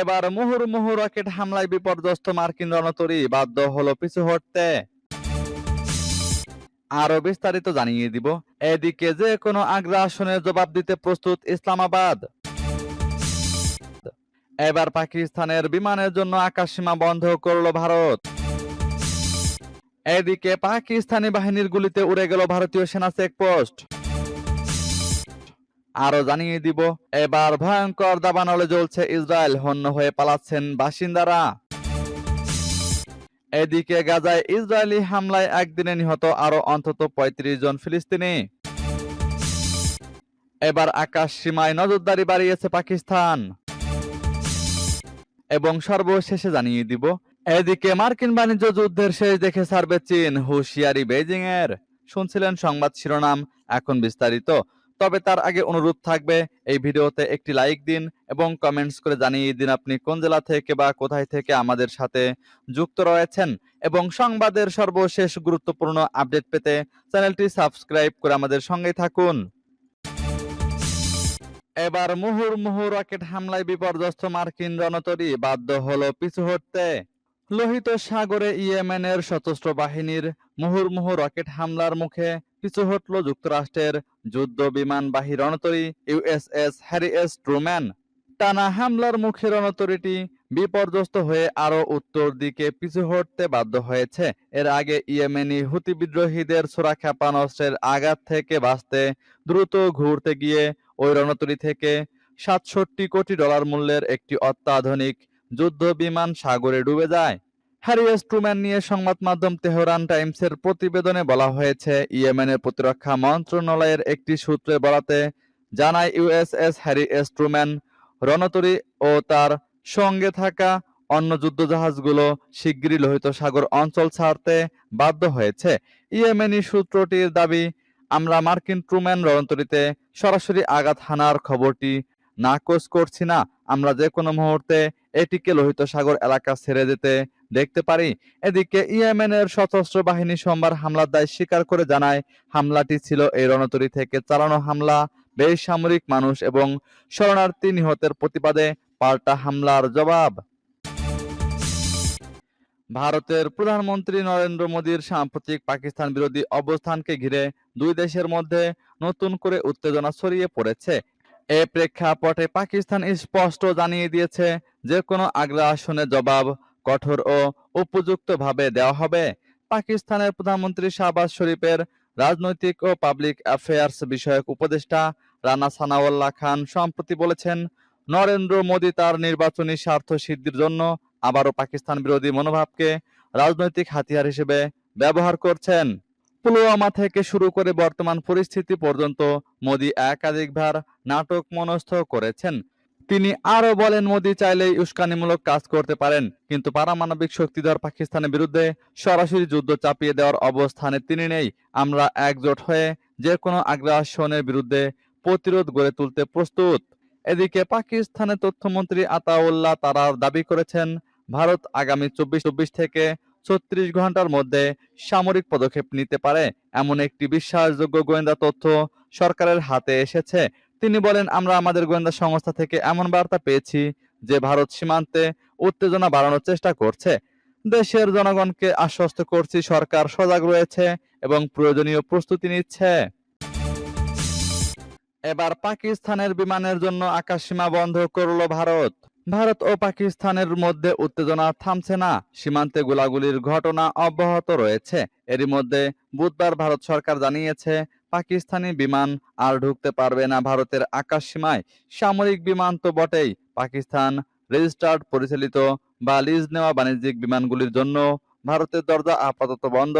এবার মুহুর্মুহু রকেট হামলায় বিপর্যস্ত মার্কিন রণতরী বাধ্য হলো পিছু হটতে। আরও বিস্তারিত জানিয়ে দিব। এদিকে যে কোনো আগ্রাসনের জবাব দিতে প্রস্তুত ইসলামাবাদ। এবার পাকিস্তানের বিমানের জন্য আকাশসীমা বন্ধ করল ভারত। এদিকে পাকিস্তানি বাহিনীর গুলিতে উড়ে গেল ভারতীয় সেনা চেকপোস্ট। আরও জানিয়ে দিব, এবার ভয়ঙ্কর দাবানলে জ্বলছে ইসরায়েল, হন্য হয়ে পালাচ্ছেন বাসিন্দারা। এদিকে গাজায় ইসরায়েলি হামলায় একদিনে নিহত আরও অন্তত ৩৫ জন ফিলিস্তিনি। এবার আকাশ সীমায় নজরদারি বাড়িয়েছে পাকিস্তান। এবং সর্বশেষে জানিয়ে দিব, এদিকে মার্কিন বাণিজ্য যুদ্ধের শেষ দেখে ছাড়বে চীন, হুঁশিয়ারি বেজিং এর শুনছিলেন সংবাদ শিরোনাম, এখন বিস্তারিত। তবে তার আগে অনুরোধ থাকবে, এই ভিডিওতে একটি লাইক দিন এবং কমেন্টস করে জানিয়ে দিন আপনি কোন জেলা থেকে বা কোথায় থেকে আমাদের সাথে যুক্ত রয়েছেন এবং সংবাদের সর্বশেষ গুরুত্বপূর্ণ আপডেট পেতে চ্যানেলটি সাবস্ক্রাইব করে আমাদের সঙ্গে থাকুন। এবার মুহুর্মুহু রকেট হামলায় বিপর্যস্ত মার্কিন রণতরী বাধ্য হলো পিছু হটতে। লোহিত সাগরে ইয়েমেনের সশস্ত্র বাহিনীর মুহুর্মুহু রকেট হামলার মুখে পিছু হটল যুক্তরাষ্ট্রের যুদ্ধ বিমানবাহী রণতরী ইউএসএস হ্যারি এস ট্রুম্যান। টানা হামলার মুখে রণতরীটি বিপর্যস্ত হয়ে আরও উত্তর দিকে পিছু হটতে বাধ্য হয়েছে। এর আগে ইয়েমেনি হুতি বিদ্রোহীদের ছোড়া ক্ষেপণাস্ত্রের আঘাত থেকে বাঁচতে দ্রুত ঘুরতে গিয়ে ওই রণতরী থেকে সাতষট্টি কোটি ডলার মূল্যের একটি অত্যাধুনিক যুদ্ধ বিমান সাগরে ডুবে যায়। হ্যারি এস ট্রুম্যান নিয়ে সংবাদ মাধ্যম তেহরান টাইমসের প্রতিবেদনে বলা হয়েছে, ইয়েমেনের প্রতিরক্ষা মন্ত্রণালয়ের একটি সূত্রে বলাতে জানায় ইউএসএস হ্যারি এস ট্রুম্যান রণতরী ও তার সঙ্গে থাকা অন্য যুদ্ধজাহাজগুলো শিগগিরই লোহিত সাগর অঞ্চল ছাড়তে বাধ্য হয়েছে। ইয়েমেনি সূত্রটির দাবি, আমরা মার্কিন ট্রুম্যান রণতরীতে সরাসরি আঘাত হানার খবরটি নাকচ করছি না। আমরা যে কোনো মুহূর্তে এটিকে লোহিত সাগর এলাকা ছেড়ে যেতে দেখতে পারি। এদিকে ইয়েমেনের সশস্ত্র বাহিনী সোমবার হামলার দায় স্বীকার করে জানায়, হামলাটি ছিল এই রণতরী থেকে চালানো হামলা। বেসামরিক মানুষ এবং শরণার্থী নিহতের প্রতিবাদে পাল্টা হামলার জবাব। ভারতের প্রধানমন্ত্রী নরেন্দ্র মোদীর সাম্প্রতিক পাকিস্তান বিরোধী অবস্থানকে ঘিরে দুই দেশের মধ্যে নতুন করে উত্তেজনা ছড়িয়ে পড়েছে। এ প্রেক্ষাপটে পাকিস্তান স্পষ্ট জানিয়ে দিয়েছে যে কোনো আগ্রাসনের জবাব কঠোর ও উপযুক্তভাবে দেওয়া হবে। পাকিস্তানের প্রধানমন্ত্রী শাহবাজ শরীফের রাজনৈতিক ও পাবলিক অ্যাফেয়ার্স বিষয়ক উপদেষ্টা রানা সানাওয়াল্লাহ খান সম্প্রতি বলেছেন, নরেন্দ্র মোদী তার নির্বাচনী স্বার্থ সিদ্ধির জন্য আবারও পাকিস্তান বিরোধী মনোভাবকে রাজনৈতিক হাতিয়ার হিসেবে ব্যবহার করছেন। পুলওয়ামা থেকে শুরু করে বর্তমান পরিস্থিতি পর্যন্ত মোদী একাধিকবার নাটক মনস্থ করেছেন। তিনি আরও বলেন, মোদী চাইলেই উস্কানিমূলক কাজ করতে পারেন, কিন্তু পারমাণবিক শক্তিধর পাকিস্তানের বিরুদ্ধে সরাসরি যুদ্ধ চাপিয়ে দেওয়ার অবস্থানে তিনি নেই। আমরা একজোট হয়ে যে কোনো আগ্রাসনের বিরুদ্ধে প্রতিরোধ গড়ে তুলতে প্রস্তুত। এদিকে পাকিস্তানের তথ্যমন্ত্রী আতাউল্লাহ তারার দাবি করেছেন, ভারত আগামী চব্বিশ চব্বিশ থেকে ছত্রিশ ঘণ্টার মধ্যে সামরিক পদক্ষেপ নিতে পারে, এমন একটি বিশ্বাসযোগ্য গোয়েন্দা তথ্য সরকারের হাতে এসেছে। তিনি বলেন, আমরা আমাদের গোয়েন্দা সংস্থা থেকে এমন বার্তা পেয়েছি যে ভারত সীমান্তে উত্তেজনা বাড়ানোর চেষ্টা করছে। দেশের জনগণকে আশ্বস্ত করছি সরকার সজাগ রয়েছে এবং প্রয়োজনীয় প্রস্তুতি নিচ্ছে। এবার পাকিস্তানের বিমানের জন্য আকাশসীমা বন্ধ করল ভারত। ভারত ও পাকিস্তানের মধ্যে উত্তেজনা থামছে না, সীমান্তে গোলাগুলির ঘটনা অব্যাহত রয়েছে। এরই মধ্যে বুধবার ভারত সরকার জানিয়েছে, পাকিস্তানি বিমান আর ঢুকতে পারবে না ভারতের আকাশ সীমায় সামরিক বিমান তো বটেই, পাকিস্তান রেজিস্টার্ড, পরিচালিত বা লিজ নেওয়া বাণিজ্যিক বিমানগুলির জন্য ভারতের দরজা আপাতত বন্ধ।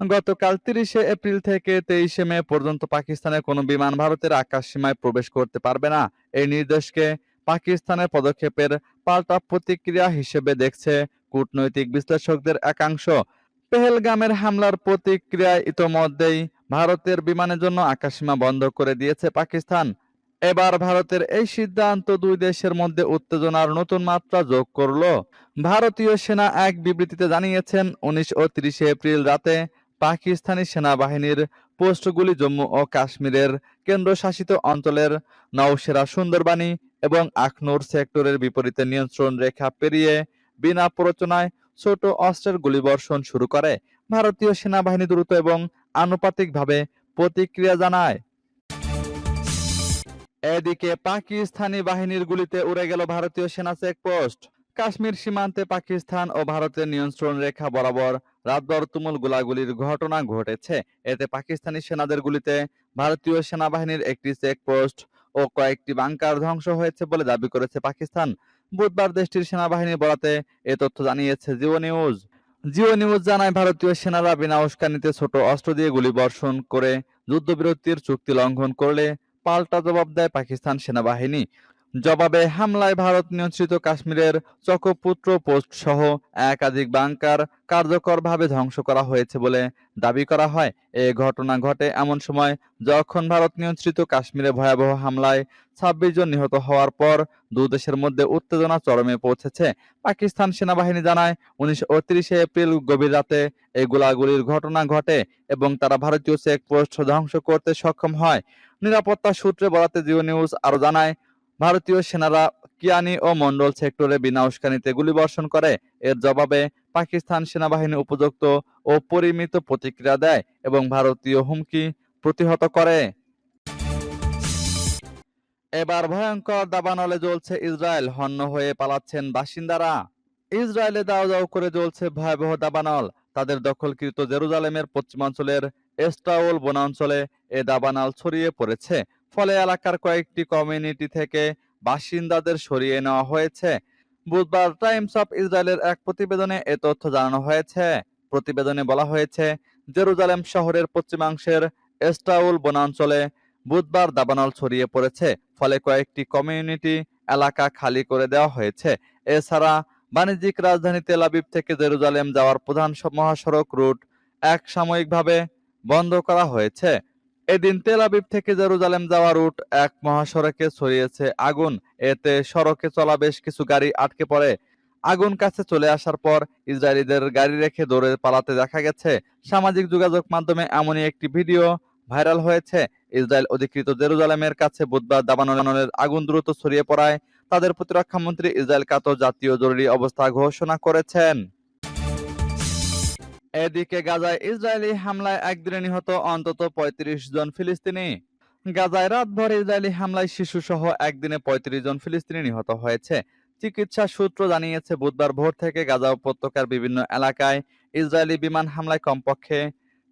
গতকাল তিরিশে এপ্রিল থেকে তেইশে মে পর্যন্ত পাকিস্তানের কোনো বিমান ভারতের আকাশ সীমায় প্রবেশ করতে পারবে না। এই নির্দেশকে পাকিস্তানের পদক্ষেপের পাল্টা প্রতিক্রিয়া হিসেবে দেখছে কূটনৈতিক বিশ্লেষকদের একাংশ। পেহেলগামের হামলার প্রতিক্রিয়ায় ইতোমধ্যেই ভারতের বিমানের জন্য আকাশসীমা বন্ধ করে দিয়েছে পাকিস্তান। এবার ভারতের এই সিদ্ধান্ত দুই দেশের মধ্যে উত্তেজনার নতুন মাত্রা যোগ করল। ভারতীয় সেনা এক বিবৃতিতে জানিয়েছেন, উনিশ ও তিরিশে এপ্রিল রাতে পাকিস্তানি সেনাবাহিনীর পোস্টগুলি জম্মু ও কাশ্মীরের কেন্দ্রশাসিত অঞ্চলের নওশেরা সুন্দরবাণী এবং আখনুর সেক্টরের বিপরীতে নিয়ন্ত্রণ রেখা পেরিয়ে বিনা প্ররোচনায় ছোট অস্ত্রের গুলিবর্ষণ শুরু করে। ভারতীয় সেনাবাহিনী দ্রুত এবং আনুপাতিকভাবে প্রতিক্রিয়া জানায়। এদিকে পাকিস্তানি বাহিনীর গুলিতে উড়ে গেল ভারতীয় সেনা চেকপোস্ট। কাশ্মীর সীমান্তে পাকিস্তান ও ভারতের নিয়ন্ত্রণ রেখা বরাবর রাতভর তুমুল গোলাগুলির ঘটনা ঘটেছে। এতে পাকিস্তানি সেনাদের গুলিতে ভারতীয় সেনাবাহিনীর একটি চেকপোস্ট ও কয়েকটি বাংকার ধ্বংস হয়েছে বলে দাবি করেছে পাকিস্তান। বুধবার দেশটির সেনাবাহিনী বরাতে এ তথ্য জানিয়েছে জিও নিউজ। জিও নিউজ জানায়, ভারতীয় সেনারা বিনা উস্কানিতে ছোট অস্ত্র দিয়ে গুলি বর্ষণ করে যুদ্ধবিরতির চুক্তি লঙ্ঘন করলে পাল্টা জবাব দেয় পাকিস্তান সেনাবাহিনী। জবাবে হামলায় ভারত নিয়ন্ত্রিত কাশ্মীরের চকপুত্র পোস্ট সহ একাধিক বাংকার কার্যকরভাবে ধ্বংস করা হয়েছে বলে দাবি করা হয়। এ ঘটনা ঘটে এমন সময় যখন ভারত নিয়ন্ত্রিত কাশ্মীরে ভয়াবহ হামলায় ছাব্বিশ জন নিহত হওয়ার পর দেশের মধ্যে উত্তেজনা চরমে পৌঁছেছে। পাকিস্তান সেনাবাহিনী জানায় উনিশশো তিরিশে এপ্রিল গভীর রাতে এই গোলাগুলির ঘটনা ঘটে এবং তারা ভারতীয় চেকপোস্ট ধ্বংস করতে সক্ষম হয়। নিরাপত্তা সূত্রে বরাতে জিও নিউজ আরও জানায় ভারতীয় সেনারা কিয়ানি ও মন্ডল সেক্টরে বিনা উস্কানিতে গুলিবর্ষণ করে। এর জবাবে পাকিস্তান সেনাবাহিনী উপযুক্ত ও পরিমিত প্রতিক্রিয়া দেয় এবং ভারতীয় হুমকি প্রতিহত করে। এবার ভয়ঙ্কর দাবানলে জ্বলছে ইসরায়েল, হন্য হয়ে পালাচ্ছেন বাসিন্দারা। ইসরায়েলে দাও দাও করে জ্বলছে ভয়াবহ দাবানল। তাদের দখলকৃত জেরুজালেমের পশ্চিমাঞ্চলের এস্টাউল বনাঞ্চলে এ দাবানল ছড়িয়ে পড়েছে। ফলে এলাকার কয়েকটি কমিউনিটি থেকে বাসিন্দাদের সরিয়ে নেওয়া হয়েছে। বুধবার টাইমস অফ ইসরায়েলের এক প্রতিবেদনে এ তথ্য জানানো হয়েছে। প্রতিবেদনে বলা হয়েছে, জেরুজালেম শহরের পশ্চিমাংশের এস্টাউল বনাঞ্চলে বুধবার দাবানল ছড়িয়ে পড়েছে। ফলে কয়েকটি কমিউনিটি এলাকা খালি করে দেওয়া হয়েছে। এছাড়া বাণিজ্যিক রাজধানী তেল আবিব থেকে জেরুজালেম যাওয়ার প্রধান মহাসড়ক রুট এক সাময়িকভাবে বন্ধ করা হয়েছে। এদিন তেল আবিব থেকে জেরুজালেম যাওয়া রুট এক মহাসড়কে ছড়িয়েছে আগুন। এতে সড়কে চলা বেশ কিছু গাড়ি আটকে পড়ে। আগুন কাছে চলে আসার পর ইসরায়েলিদের গাড়ি রেখে দৌড়ে পালাতে দেখা গেছে। সামাজিক যোগাযোগ মাধ্যমে এমনই একটি ভিডিও ভাইরাল হয়েছে। ইসরায়েল অধিকৃত জেরুজালেমের কাছে বুধবার দাবানলের আগুন দ্রুত ছড়িয়ে পড়ায় তাদের প্রতিরক্ষা মন্ত্রী ইসরায়েল কাতো জাতীয় জরুরি অবস্থা ঘোষণা করেছেন। এদিকে গাজায় ইসরায়েলি হামলায় একদিনে নিহত অন্তত পঁয়ত্রিশ জন ফিলিস্তিনি। গাজায় রাতভর ইসরায়েলি হামলায় শিশু সহ একদিনে পঁয়ত্রিশ জন ফিলিস্তিনি নিহত হয়েছে। চিকিৎসা সূত্র জানিয়েছে, বুধবার ভোর থেকে গাজা উপত্যকার বিভিন্ন এলাকায় ইসরায়েলি বিমান হামলায় কমপক্ষে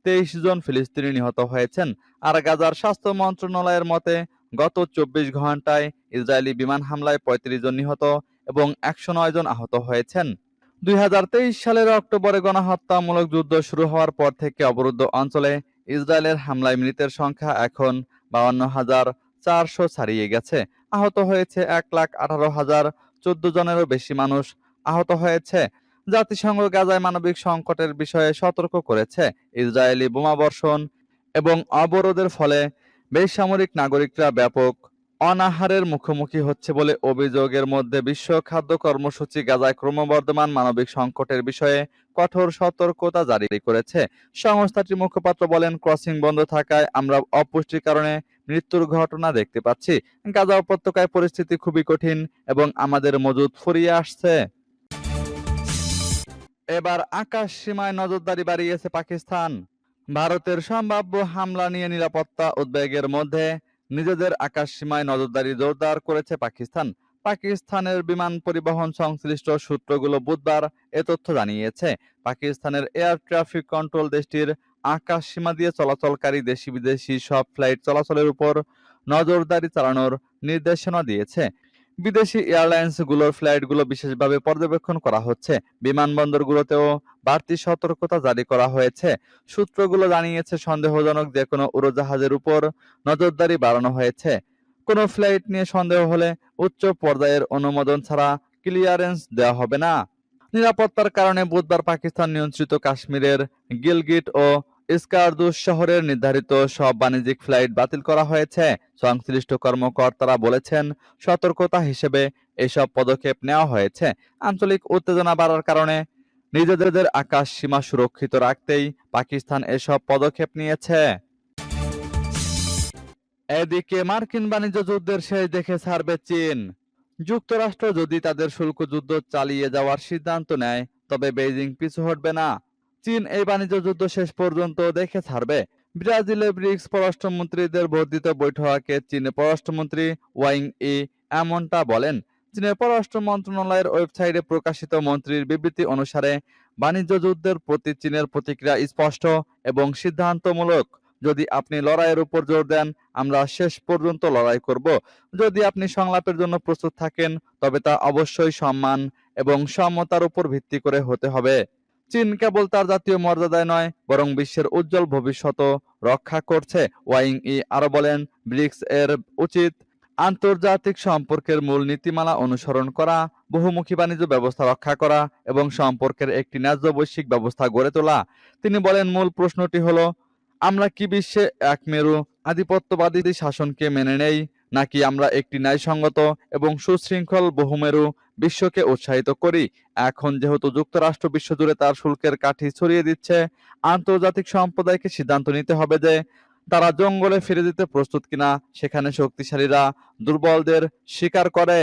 তেইশ জন ফিলিস্তিনি নিহত হয়েছেন। আর গাজার স্বাস্থ্য মন্ত্রণালয়ের মতে, গত চব্বিশ ঘন্টায় ইসরায়েলি বিমান হামলায় পঁয়ত্রিশ জন নিহত এবং একশো নয় জন আহত হয়েছেন। দুই হাজার তেইশ সালের অক্টোবরে গণহত্যামূলক যুদ্ধ শুরু হওয়ার পর থেকে অবরুদ্ধ অঞ্চলে ইসরায়েলের হামলায় মৃতের সংখ্যা এখন বাউন্ন হাজার চারশো ছাড়িয়ে গেছে। আহত হয়েছে এক লাখ আঠারো হাজার চোদ্দ জনেরও বেশি মানুষ। আহত হয়েছে জাতিসংঘ গাজায় মানবিক সংকটের বিষয়ে সতর্ক করেছে ইসরায়েলি বোমাবর্ষণ এবং অবরোধের ফলে বেসামরিক নাগরিকরা ব্যাপক অনাহারের মুখোমুখি হচ্ছে বলে অভিযোগের মধ্যে বিশ্ব খাদ্য কর্মসূচি গাজায় ক্রমবর্ধমান মানবিক সংকটের বিষয়ে কঠোর সতর্কতা জারি করেছে। সংস্থাটির মুখপাত্র বলেন, ক্রসিং বন্ধ থাকায় আমরা অপুষ্টির কারণে মৃত্যুর ঘটনা দেখতে পাচ্ছি। গাজা উপত্যকায় পরিস্থিতি খুবই কঠিন এবং আমাদের মজুদ ফুরিয়ে আসছে। এবার আকাশ সীমায় নজরদারি বাড়িয়েছে পাকিস্তান। ভারতের সম্ভাব্য হামলা নিয়ে নিরাপত্তা উদ্বেগের মধ্যে নিজেদের আকাশ সীমায় নজরদারি জোরদার করেছে পাকিস্তান। পাকিস্তানের বিমান পরিবহন সংশ্লিষ্ট সূত্রগুলো বুধবার এ তথ্য জানিয়েছে। পাকিস্তানের এয়ার ট্রাফিক কন্ট্রোল দেশটির আকাশ সীমা দিয়ে চলাচলকারী দেশি বিদেশি সব ফ্লাইট চলাচলের উপর নজরদারি চালানোর নির্দেশনা দিয়েছে। বিদেশি এয়ারলাইন্সগুলোর ফ্লাইটগুলো বিশেষভাবে পর্যবেক্ষণ করা হচ্ছে। বিমানবন্দরগুলোতেও বাড়তি সতর্কতা জারি করা হয়েছে। সূত্রগুলো জানিয়েছে, সন্দেহজনক যে কোনো উড়োজাহাজের উপর নজরদারি বাড়ানো হয়েছে। কোনো ফ্লাইট নিয়ে সন্দেহ হলে উচ্চ পর্যায়ের অনুমোদন ছাড়া ক্লিয়ারেন্স দেওয়া হবে না। নিরাপত্তার কারণে বুধবার পাকিস্তান নিয়ন্ত্রিত কাশ্মীরের গিলগিট ও ইস্কারদুস শহরের নির্ধারিত সব বাণিজ্যিক ফ্লাইট বাতিল করা হয়েছে। সংশ্লিষ্ট কর্মকর্তারা বলেছেন, সতর্কতা হিসেবে এসব পদক্ষেপ নেওয়া হয়েছে। আঞ্চলিক উত্তেজনা বাড়ার কারণে নিজেদের আকাশ সীমা সুরক্ষিত রাখতেই পাকিস্তান এসব পদক্ষেপ নিয়েছে। এদিকে মার্কিন বাণিজ্য যুদ্ধের শেষ দেখে ছাড়বে চীন। যুক্তরাষ্ট্র যদি তাদের শুল্ক যুদ্ধ চালিয়ে যাওয়ার সিদ্ধান্ত নেয়, তবে বেইজিং পিছু হটবে না। চীন এই বাণিজ্য যুদ্ধ শেষ পর্যন্ত দেখে ছাড়বে। ব্রাজিলে ব্রিক্স পররাষ্ট্রমন্ত্রীদের বর্ধিত বৈঠকে চীনের পররাষ্ট্রমন্ত্রী ওয়াইং ই এমনটা বলেন, চীনের পররাষ্ট্র মন্ত্রণালয়ের ওয়েবসাইটে প্রকাশিত মন্ত্রীর বিবৃতি অনুসারে, বাণিজ্য যুদ্ধের প্রতি চীনের প্রতিক্রিয়া স্পষ্ট এবং সিদ্ধান্তমূলক। যদি আপনি লড়াইয়ের উপর জোর দেন, আমরা শেষ পর্যন্ত লড়াই করব। যদি আপনি সংলাপের জন্য প্রস্তুত থাকেন, তবে তা অবশ্যই সম্মান এবং সমতার উপর ভিত্তি করে হতে হবে। চীন কেবল তার জাতীয় মর্যাদায় নয়, বরং বিশ্বের উজ্জ্বল ভবিষ্যতও রক্ষা করছে। ওয়াইং ই আরও বলেন, ব্রিক্স এর উচিত আন্তর্জাতিক সম্পর্কের মূল নীতিমালা অনুসরণ করা, বহুমুখী বাণিজ্য ব্যবস্থা রক্ষা করা এবং সম্পর্কের একটি ন্যায্য বৈশ্বিক ব্যবস্থা গড়ে তোলা। তিনি বলেন, মূল প্রশ্নটি হলো, আমরা কি বিশ্বে এক মেরু আধিপত্যবাদী শাসনকে মেনে নেই, নাকি আমরা একটি ন্যায়সঙ্গত এবং সুশৃঙ্খল বহুমেরু বিশ্বকে উৎসাহিত করি। এখন যেহেতু যুক্তরাষ্ট্র বিশ্বজুড়ে তার শুল্কের কাঠি ছড়িয়ে দিচ্ছে, আন্তর্জাতিক সম্প্রদায়কে সিদ্ধান্ত নিতে হবে যে তারা জঙ্গলে ফিরে যেতে প্রস্তুত কিনা, সেখানে শক্তিশালীরা দুর্বলদের স্বীকার করে।